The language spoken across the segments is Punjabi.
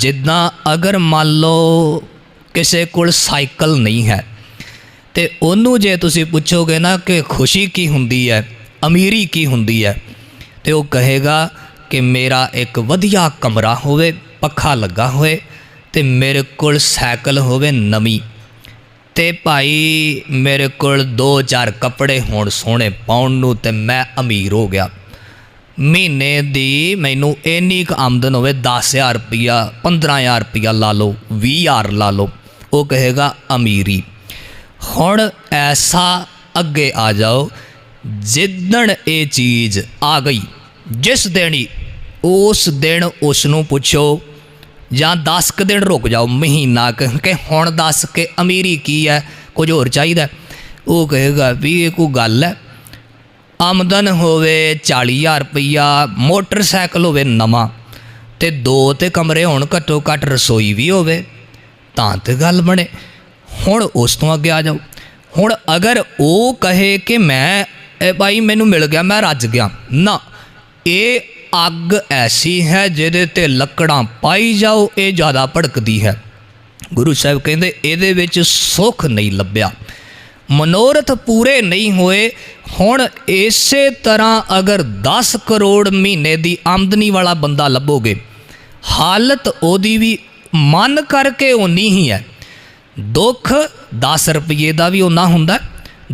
ਜਿੱਦਾਂ ਅਗਰ ਮੰਨ ਲਓ ਕਿਸੇ ਕੋਲ ਸਾਈਕਲ ਨਹੀਂ ਹੈ, ਤੇ ਉਹਨੂੰ ਜੇ ਤੁਸੀਂ ਪੁੱਛੋਗੇ ਨਾ ਕਿ ਖੁਸ਼ੀ ਕੀ ਹੁੰਦੀ ਹੈ, ਅਮੀਰੀ ਕੀ ਹੁੰਦੀ ਹੈ, ਤੇ ਉਹ ਕਹੇਗਾ ਕਿ ਮੇਰਾ ਇੱਕ ਵਧੀਆ ਕਮਰਾ ਹੋਵੇ, ਪੱਖਾ ਲੱਗਾ ਹੋਵੇ, ਤੇ ਮੇਰੇ ਕੋਲ ਸਾਈਕਲ ਹੋਵੇ ਨਵੀਂ। ਤੇ ਭਾਈ ਮੇਰੇ ਕੋਲ ਦੋ ਚਾਰ ਕੱਪੜੇ ਹੋਣ ਸੋਹਣੇ ਪਾਉਣ ਨੂੰ ਤੇ ਮੈਂ ਅਮੀਰ ਹੋ ਗਿਆ। ਮਹੀਨੇ ਦੀ ਮੈਨੂੰ ਇੰਨੀ ਕੁ ਆਮਦਨ ਹੋਵੇ 10000 ਰੁਪਿਆ 15000 ਰੁਪਿਆ ਲਾ ਲਓ 20000 ਲਾ ਲਓ। ਉਹ ਕਹੇਗਾ, ਅਮੀਰੀ। ਹੁਣ ਐਸਾ ਅੱਗੇ ਆ ਜਾਓ, ਜਿੱਦਣ ਇਹ ਚੀਜ਼ ਆ ਗਈ, ਜਿਸ ਦਿਨ ਉਸ ਦਿਨ ਉਸ ਨੂੰ ਪੁੱਛੋ, ਜਾਂ 10 ਕੁ ਦਿਨ ਰੁਕ ਜਾਓ, ਮਹੀਨਾ ਕੁ, ਕਿ ਹੁਣ ਦੱਸ ਕੇ ਅਮੀਰੀ ਕੀ ਹੈ, ਕੁਝ ਹੋਰ ਚਾਹੀਦਾ? ਉਹ ਕਹੇਗਾ, ਵੀ ਇਹ ਕੋਈ ਗੱਲ ਹੈ ਆਮਦਨ ਹੋਵੇ 40000 ਰੁਪਈਆ, ਮੋਟਰਸਾਈਕਲ ਹੋਵੇ ਨਵਾਂ, ਤੇ ਦੋ ਤੇ ਕਮਰੇ ਹੋਣ ਘੱਟੋ ਘੱਟ ਰਸੋਈ ਵੀ ਹੋਵੇ, ਤਾਂ ਤੇ ਗੱਲ ਬਣੇ। ਹੁਣ ਉਸ ਤੋਂ ਅੱਗੇ ਆ ਜਾਓ। ਹੁਣ ਅਗਰ ਉਹ ਕਹੇ ਕਿ ਮੈਂ, ਇਹ ਭਾਈ ਮੈਨੂੰ ਮਿਲ ਗਿਆ, ਮੈਂ ਰੱਜ ਗਿਆ। ਨਾ, ਇਹ ਅੱਗ ਐਸੀ ਹੈ ਜਿਹਦੇ ਤੇ ਲੱਕੜਾਂ ਪਾਈ ਜਾਓ, ਇਹ ਜ਼ਿਆਦਾ ਭੜਕਦੀ ਹੈ। ਗੁਰੂ ਸਾਹਿਬ ਕਹਿੰਦੇ, ਇਹਦੇ ਵਿੱਚ ਸੁੱਖ ਨਹੀਂ ਲੱਭਿਆ। ਮਨੋਰਥ ਪੂਰੇ ਨਹੀਂ ਹੋਏ, ਹੁਣ ਇਸੇ ਤਰ੍ਹਾਂ ਅਗਰ 10 ਕਰੋੜ ਮਹੀਨੇ ਦੀ ਆਮਦਨੀ ਵਾਲਾ ਬੰਦਾ ਲੱਭੋਗੇ, ਹਾਲਤ ਉਹਦੀ ਵੀ ਮਨ ਕਰਕੇ ਉਨੀ ਹੀ ਹੈ। ਦੁੱਖ 10 ਰੁਪਏ ਦਾ ਵੀ ਉਨਾ ਹੁੰਦਾ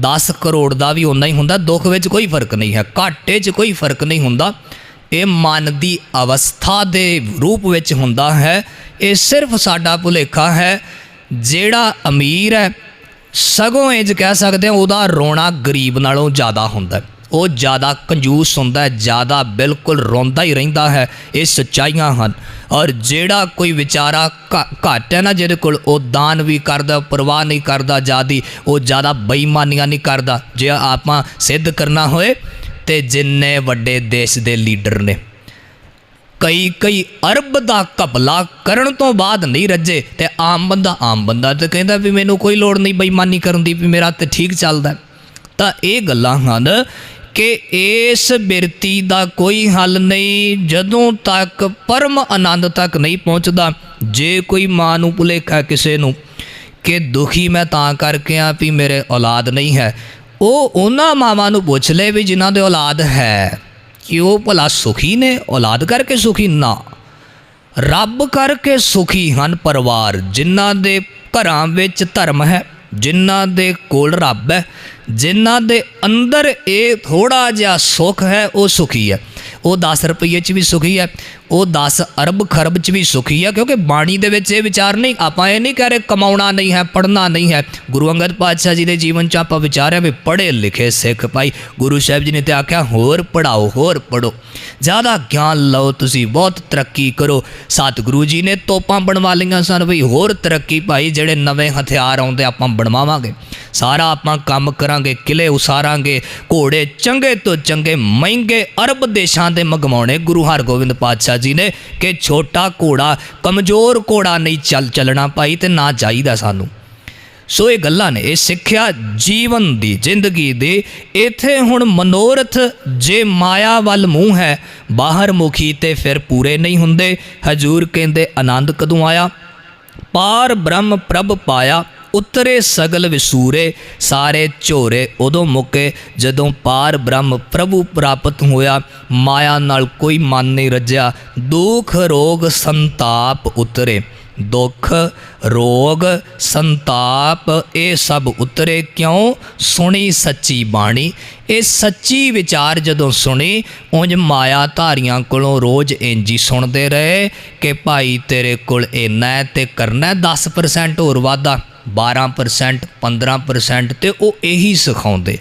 10 ਕਰੋੜ ਦਾ ਵੀ ਉਨਾ ਹੀ ਹੁੰਦਾ, ਦੁੱਖ ਵਿੱਚ ਕੋਈ ਫ਼ਰਕ ਨਹੀਂ ਹੈ, ਘਾਟੇ 'ਚ ਕੋਈ ਫ਼ਰਕ ਨਹੀਂ ਹੁੰਦਾ। ਇਹ ਮਨ ਦੀ ਅਵਸਥਾ ਦੇ ਰੂਪ ਵਿੱਚ ਹੁੰਦਾ ਹੈ, ਇਹ ਸਿਰਫ ਸਾਡਾ ਭੁਲੇਖਾ ਹੈ, ਜਿਹੜਾ ਅਮੀਰ ਹੈ ਸਗੋਂ ਇੰਜ ਕਹਿ ਸਕਦੇ ਹਾਂ, ਉਹਦਾ ਰੋਣਾ ਗਰੀਬ ਨਾਲੋਂ ਜ਼ਿਆਦਾ ਹੁੰਦਾ ਹੈ। ਉਹ ਜ਼ਿਆਦਾ ਕੰਜੂਸ ਹੁੰਦਾ ਹੈ, ਜ਼ਿਆਦਾ ਬਿਲਕੁਲ ਰੋਂਦਾ ਹੀ ਰਹਿੰਦਾ ਹੈ, ਇਹ ਸੱਚਾਈਆਂ ਹਨ ਔਰ ਜਿਹੜਾ ਕੋਈ ਵਿਚਾਰਾ ਘ- ਘੱਟ ਹੈ ਨਾ ਜਿਹਦੇ ਕੋਲ, ਉਹ ਦਾਨ ਵੀ ਕਰਦਾ, ਪਰਵਾਹ ਨਹੀਂ ਕਰਦਾ ਜਿਆਦੀ, ਉਹ ਜ਼ਿਆਦਾ ਬੇਈਮਾਨੀਆਂ ਨਹੀਂ ਕਰਦਾ ਜੇ ਆਪਾਂ ਸਿੱਧ ਕਰਨਾ ਹੋਏ, ਤੇ ਜਿੰਨੇ ਵੱਡੇ ਦੇਸ਼ ਦੇ ਲੀਡਰ ਨੇ ਕਈ ਕਈ ਅਰਬ ਦਾ ਕਬਲਾ ਕਰਨ ਤੋਂ ਬਾਅਦ ਨਹੀਂ ਰੱਜੇ, ਤੇ ਆਮ ਬੰਦਾ ਆਮ ਬੰਦਾ ਤੇ ਕਹਿੰਦਾ ਵੀ ਮੈਨੂੰ ਕੋਈ ਲੋੜ ਨਹੀਂ ਬੇਈਮਾਨੀ ਕਰਨ ਦੀ ਵੀ ਮੇਰਾ ਤੇ ਠੀਕ ਚੱਲਦਾ ਤਾਂ ਇਹ ਗੱਲਾਂ ਹਨ ਕਿ ਇਸ ਬਿਰਤੀ ਦਾ ਕੋਈ ਹੱਲ ਨਹੀਂ, ਜਦੋਂ ਤੱਕ ਪਰਮ ਆਨੰਦ ਤੱਕ ਨਹੀਂ ਪਹੁੰਚਦਾ, ਜੇ ਕੋਈ ਮਾਂ ਨੂੰ ਭੁਲੇਖਾ ਕਿਸੇ ਨੂੰ ਕਿ ਦੁਖੀ ਮੈਂ ਤਾਂ ਕਰਕੇ ਆ ਵੀ ਮੇਰੇ ਔਲਾਦ ਨਹੀਂ ਹੈ, ਉਹ ਉਹਨਾਂ ਮਾਵਾਂ ਨੂੰ ਪੁੱਛ ਲੈ ਵੀ ਜਿਨ੍ਹਾਂ ਦੇ ਔਲਾਦ ਹੈ। ਕਿ ਉਹ ਭਲਾ ਸੁਖੀ ਨੇ? ਔਲਾਦ ਕਰਕੇ ਸੁਖੀ? ਨਾ। ਰੱਬ ਕਰਕੇ ਸੁਖੀ ਹਨ ਪਰਿਵਾਰ, ਜਿਨ੍ਹਾਂ ਦੇ ਘਰਾਂ ਵਿੱਚ ਧਰਮ ਹੈ, ਜਿਨ੍ਹਾਂ ਦੇ ਕੋਲ ਰੱਬ ਹੈ, ਜਿਨ੍ਹਾਂ ਦੇ ਅੰਦਰ ਇਹ ਥੋੜਾ ਜਿਹਾ ਸੁਖ ਹੈ, ਉਹ ਸੁਖੀ ਹੈ। ਉਹ 10 ਰੁਪਏ 'ਚ ਵੀ ਸੁਖੀ ਹੈ, ਉਹ 10 ਅਰਬ ਖਰਬ 'ਚ ਵੀ ਸੁਖੀ ਹੈ, ਕਿਉਂਕਿ ਬਾਣੀ ਦੇ ਵਿੱਚ ਇਹ ਵਿਚਾਰ ਨਹੀਂ, ਆਪਾਂ ਇਹ ਨਹੀਂ ਕਹਿ ਰਹੇ ਕਮਾਉਣਾ ਨਹੀਂ ਹੈ, ਪੜ੍ਹਨਾ ਨਹੀਂ ਹੈ। ਗੁਰੂ ਅੰਗਦ ਪਾਤਸ਼ਾਹ ਜੀ ਦੇ ਜੀਵਨ 'ਚ ਆਪਾਂ ਵਿਚਾਰਿਆ ਵੀ ਪੜ੍ਹੇ ਲਿਖੇ ਸਿੱਖ ਭਾਈ, ਗੁਰੂ ਸਾਹਿਬ ਜੀ ਨੇ ਤੇ ਆਖਿਆ, ਹੋਰ ਪੜਾਓ ਹੋਰ ਪੜੋ ਜ਼ਿਆਦਾ ਗਿਆਨ ਲਓ ਤੁਸੀਂ, ਬਹੁਤ ਤਰੱਕੀ ਕਰੋ। ਸਤਿਗੁਰੂ ਜੀ ਨੇ ਤੋਪਾਂ ਬਣਵਾ ਲਈਆਂ ਸਨ ਵੀ ਹੋਰ ਤਰੱਕੀ ਭਾਈ, ਜਿਹੜੇ ਨਵੇਂ ਹਥਿਆਰ ਆਉਂਦੇ ਆਪਾਂ ਬਣਵਾਵਾਂਗੇ। ਸਾਰਾ ਆਪਾਂ ਕੰਮ ਕਰਾਂਗੇ, ਕਿਲੇ ਉਸਾਰਾਂਗੇ, ਘੋੜੇ ਚੰਗੇ ਤੋਂ ਚੰਗੇ, ਮਹਿੰਗੇ ਅਰਬ ਦੇਸ਼ਾਂ ਦੇ ਮੰਗਵਾਉਣੇ ਗੁਰੂ ਹਰਗੋਬਿੰਦ ਪਾਤਸ਼ਾਹ ਜੀ ਨੇ ਕਿ ਛੋਟਾ ਘੋੜਾ, ਕਮਜ਼ੋਰ ਘੋੜਾ ਨਹੀਂ ਚੱਲ ਚੱਲਣਾ ਭਾਈ ਤੇ ਨਾ ਚਾਹੀਦਾ ਸਾਨੂੰ। ਸੋ ਇਹ ਗੱਲਾਂ ਨੇ, ਇਹ ਸਿੱਖਿਆ ਜੀਵਨ ਦੀ, ਜ਼ਿੰਦਗੀ ਦੀ। ਇੱਥੇ ਹੁਣ ਮਨੋਰਥ ਜੇ ਮਾਇਆ ਵੱਲ ਮੂੰਹ ਹੈ, ਬਾਹਰ ਮੁਖੀ ਤੇ ਫਿਰ ਪੂਰੇ ਨਹੀਂ ਹੁੰਦੇ। ਹਜੂਰ ਕਹਿੰਦੇ, ਆਨੰਦ ਕਦੋਂ ਆਇਆ? ਪਾਰ ਬ੍ਰਹਮ ਪ੍ਰਭ ਪਾਇਆ ਉਤਰੇ ਸਗਲ ਵਿਸੂਰੇ, ਸਾਰੇ ਝੋਰੇ ਉਦੋਂ ਮੁੱਕੇ ਜਦੋਂ ਪਾਰ ਬ੍ਰਹਮ ਪ੍ਰਭੂ ਪ੍ਰਾਪਤ ਹੋਇਆ, ਮਾਇਆ ਨਾਲ ਕੋਈ ਮਨ ਨਹੀਂ ਰੱਜਿਆ। ਦੁੱਖ, ਰੋਗ, ਸੰਤਾਪ ਉਤਰੇ। ਦੁੱਖ, ਰੋਗ, ਸੰਤਾਪ, ਇਹ ਸਭ ਉਤਰੇ। ਕਿਉਂ? ਸੁਣੀ ਸੱਚੀ ਬਾਣੀ। ਇਹ ਸੱਚੀ ਵਿਚਾਰ ਜਦੋਂ ਸੁਣੀ, ਉਂਝ ਮਾਇਆ ਧਾਰੀਆਂ ਕੋਲੋਂ ਰੋਜ਼ ਇੰਜੀ ਸੁਣਦੇ ਰਹੇ ਕਿ ਭਾਈ ਤੇਰੇ ਕੋਲ ਇੰਨਾ ਹੈ ਤੇ ਕਰਨਾ ਹੈ 10% ਹੋਰ ਵਾਧਾ। 12% 15% ਤੇ ਉਹ ਇਹੀ ਸਿਖਾਉਂਦੇ।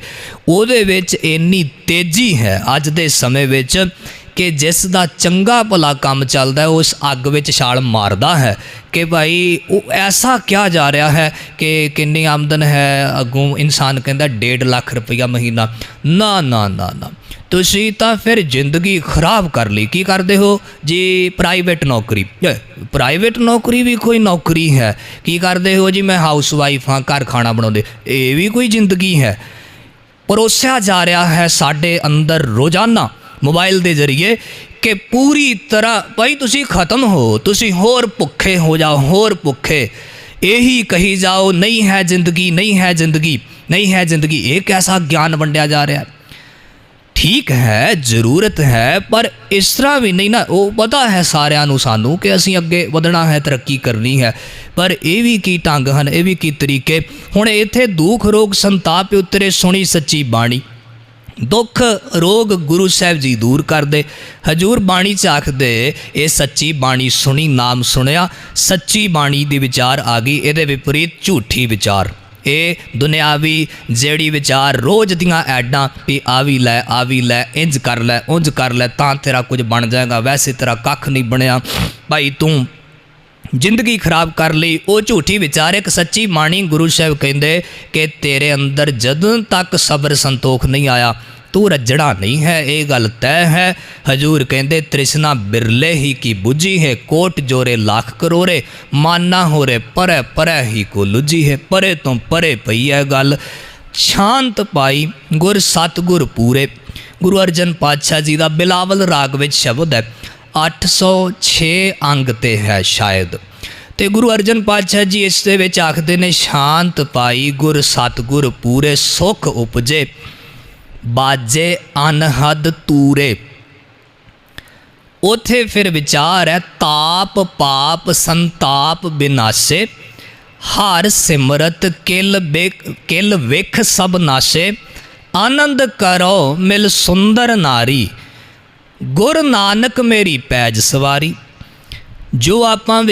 ਉਹਦੇ ਵਿੱਚ ਇੰਨੀ ਤੇਜ਼ੀ ਹੈ ਅੱਜ ਦੇ ਸਮੇਂ ਵਿੱਚ ਕਿ ਜਿਸ ਦਾ ਚੰਗਾ ਭਲਾ ਕੰਮ ਚੱਲਦਾ ਉਸ ਅੱਗ ਵਿੱਚ ਛਾਲ ਮਾਰਦਾ ਹੈ ਕਿ ਭਾਈ ਉਹ ਐਸਾ ਕਿਹਾ ਜਾ ਰਿਹਾ ਹੈ ਕਿ ਕਿੰਨੀ ਆਮਦਨ ਹੈ, ਅੱਗੋਂ ਇਨਸਾਨ ਕਹਿੰਦਾ 1.5 ਲੱਖ ਰੁਪਈਆ ਮਹੀਨਾ। ਨਾ ਨਾ ਨਾ ਨਾ। ਤੁਸੀਂ ਤਾਂ ਫਿਰ ਜ਼ਿੰਦਗੀ ਖਰਾਬ ਕਰ ਲਈ। ਕੀ ਕਰਦੇ ਹੋ? ਜੀ ਪ੍ਰਾਈਵੇਟ ਨੌਕਰੀ। ਪ੍ਰਾਈਵੇਟ ਨੌਕਰੀ ਵੀ ਕੋਈ ਨੌਕਰੀ ਹੈ। ਕੀ ਕਰਦੇ ਹੋ? ਜੀ, ਮੈਂ ਹਾਊਸ ਵਾਈਫ ਹਾਂ, ਘਰ ਖਾਣਾ ਬਣਾਉਂਦੇ। ਇਹ ਵੀ ਕੋਈ ਜ਼ਿੰਦਗੀ ਹੈ। ਪਰੋਸਿਆ ਜਾ ਰਿਹਾ ਹੈ ਸਾਡੇ ਅੰਦਰ ਰੋਜ਼ਾਨਾ। ਮੋਬਾਈਲ ਦੇ ਜ਼ਰੀਏ ਕਿ ਪੂਰੀ ਤਰ੍ਹਾਂ ਭਾਈ ਤੁਸੀਂ ਖਤਮ ਹੋ, ਤੁਸੀਂ ਹੋਰ ਭੁੱਖੇ ਹੋ ਜਾਓ, ਹੋਰ ਭੁੱਖੇ। ਇਹੀ ਕਹੀ ਜਾਓ, ਨਹੀਂ ਹੈ ਜ਼ਿੰਦਗੀ, ਨਹੀਂ ਹੈ ਜ਼ਿੰਦਗੀ, ਨਹੀਂ ਹੈ ਜ਼ਿੰਦਗੀ। ਇਹ ਕੈਸਾ ਗਿਆਨ ਵੰਡਿਆ ਜਾ ਰਿਹਾ? ਹੈ ਠੀਕ ਹੈ, ਜ਼ਰੂਰਤ ਹੈ, ਪਰ ਇਸ ਤਰ੍ਹਾਂ ਵੀ ਨਹੀਂ ਨਾ, ਉਹ ਪਤਾ ਹੈ ਸਾਰਿਆਂ ਨੂੰ ਸਾਨੂੰ ਕਿ ਅਸੀਂ ਅੱਗੇ ਵਧਣਾ ਹੈ, ਤਰੱਕੀ ਕਰਨੀ ਹੈ। ਪਰ ਇਹ ਵੀ ਕੀ ਢੰਗ ਹਨ, ਇਹ ਵੀ ਕੀ ਤਰੀਕੇ? ਹੁਣ ਇੱਥੇ ਦੁੱਖ ਰੋਗ ਸੰਤਾਪ ਉਤਰੇ, ਸੁਣੀ ਸੱਚੀ ਬਾਣੀ। ਦੁੱਖ ਰੋਗ ਗੁਰੂ ਸਾਹਿਬ ਜੀ ਦੂਰ ਕਰਦੇ। ਹਜੂਰ ਬਾਣੀ ਚ ਆਖਦੇ, ਇਹ ਸੱਚੀ ਬਾਣੀ ਸੁਣੀ, ਨਾਮ ਸੁਣਿਆ, ਸੱਚੀ ਬਾਣੀ ਦੀ ਵਿਚਾਰ ਆ ਗਈ, ਇਹਦੇ ਵਿਪਰੀਤ ਝੂਠੀ ਵਿਚਾਰ। ਇਹ ਦੁਨਿਆਵੀ ਜਿਹੜੀ ਵਿਚਾਰ ਰੋਜ਼ ਦੀਆਂ ਐਡਾਂ, ਵੀ ਆ ਵੀ ਲੈ, ਆ ਵੀ ਲੈ ਇੰਜ ਕਰ ਲੈ, ਉਂਝ ਕਰ ਲੈ, ਤਾਂ ਤੇਰਾ ਕੁਝ ਬਣ ਜਾਏਗਾ, ਵੈਸੇ ਤੇਰਾ ਕੱਖ ਨਹੀਂ ਬਣਿਆ। ਭਾਈ ਤੂੰ ਜ਼ਿੰਦਗੀ ਖਰਾਬ ਕਰ ਲਈ। ਉਹ ਝੂਠੀ ਵਿਚਾਰ ਇੱਕ ਸੱਚੀ ਮਾਣੀ ਗੁਰੂ ਸਾਹਿਬ ਕਹਿੰਦੇ ਕਿ ਤੇਰੇ ਅੰਦਰ ਜਦੋਂ ਤੱਕ ਸਬਰ ਸੰਤੋਖ ਨਹੀਂ ਆਇਆ, ਤੂੰ ਰੱਜਣਾ ਨਹੀਂ ਹੈ, ਇਹ ਗੱਲ ਤੈਅ ਹੈ। ਹਜੂਰ ਕਹਿੰਦੇ, ਤ੍ਰਿਸ਼ਨਾ ਬਿਰਲੇ ਹੀ ਕੀ 부ਜੀ ਹੈ, ਕੋਟ ਜੋਰੇ ਲੱਖ ਕਰੋਰੇ, ਮਾਨਾ ਹੋਰੇ ਪਰੈ ਪਰੈ ਹੀ ਕੋ ਲੁਜੀ ਹੈ, ਪਰੇ ਤੋਂ ਪਰੇ ਪਈ ਹੈ ਗੱਲ। ਸ਼ਾਂਤ ਪਾਈ ਗੁਰ ਸਤਗੁਰ ਪੂਰੇ। ਗੁਰੂ ਅਰਜਨ ਪਾਤਸ਼ਾਹ ਜੀ ਦਾ ਬਿਲਾਵਲ ਰਾਗ ਵਿੱਚ ਸ਼ਬਦ ਹੈ 806 ਅੰਗ ਤੇ ਹੈ ਸ਼ਾਇਦ। ਤੇ ਗੁਰੂ ਅਰਜਨ ਪਾਤਸ਼ਾਹ ਜੀ ਇਸ ਦੇ ਵਿੱਚ ਆਖਦੇ ਨੇ, ਸ਼ਾਂਤ ਪਾਈ ਗੁਰ ਸਤਗੁਰ ਪੂਰੇ ਸੁਖ ਉਪਜੇ, ਬਾਜੇ ਅਨਹਦ ਤੂਰੇ। ਉਥੇ ਫਿਰ ਵਿਚਾਰ ਹੈ, ਤਾਪ ਪਾਪ ਸੰਤਾਪ ਬਿਨਾਸੇ, ਹਰ ਸਿਮਰਤ ਕਿਲ ਬਿਕ, ਕਿਲ ਵਿਖ ਸਭ ਨਾਸੇ, ਆਨੰਦ ਕਰੋ ਮਿਲ ਸੁੰਦਰ ਨਾਰੀ। ਗੁਰ ਨਾਨਕ ਮੇਰੀ ਪੈਜ ਸਵਾਰੀ ਜੋ ਆਪਾਂ ਵਿੱਚ